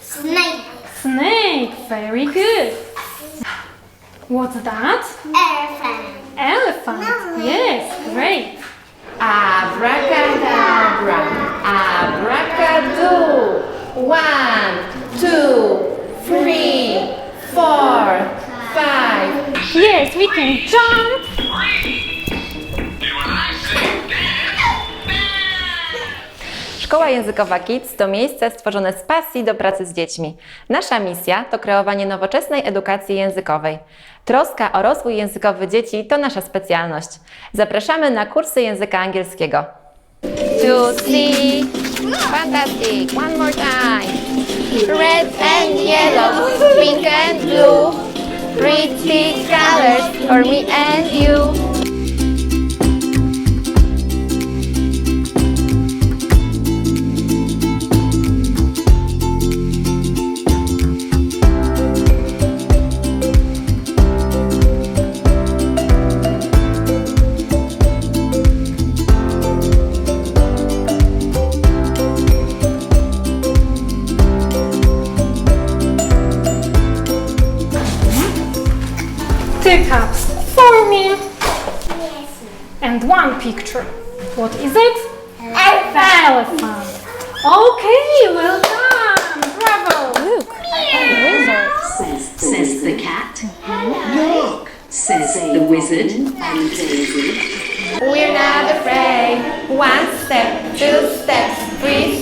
snake. Snake. Very good. What's that? Elephant. Elephant. Yes, great. Abracadabra, abracadoo. One, two, three, four, five. Yes, we can jump. Szkoła Językowa Kids to miejsce stworzone z pasji do pracy z dziećmi. Nasza misja to kreowanie nowoczesnej edukacji językowej. Troska o rozwój językowy dzieci to nasza specjalność. Zapraszamy na kursy języka angielskiego. To see. Fantastic. One more time. Red and yellow, pink and blue. Pretty colors for me and you. Two cups for me. Yes. And one picture. What is it? Elephant. Okay, well done. Bravo. Says, says the cat. Look, says the wizard. And the wizard. We're not afraid. One step, two steps, three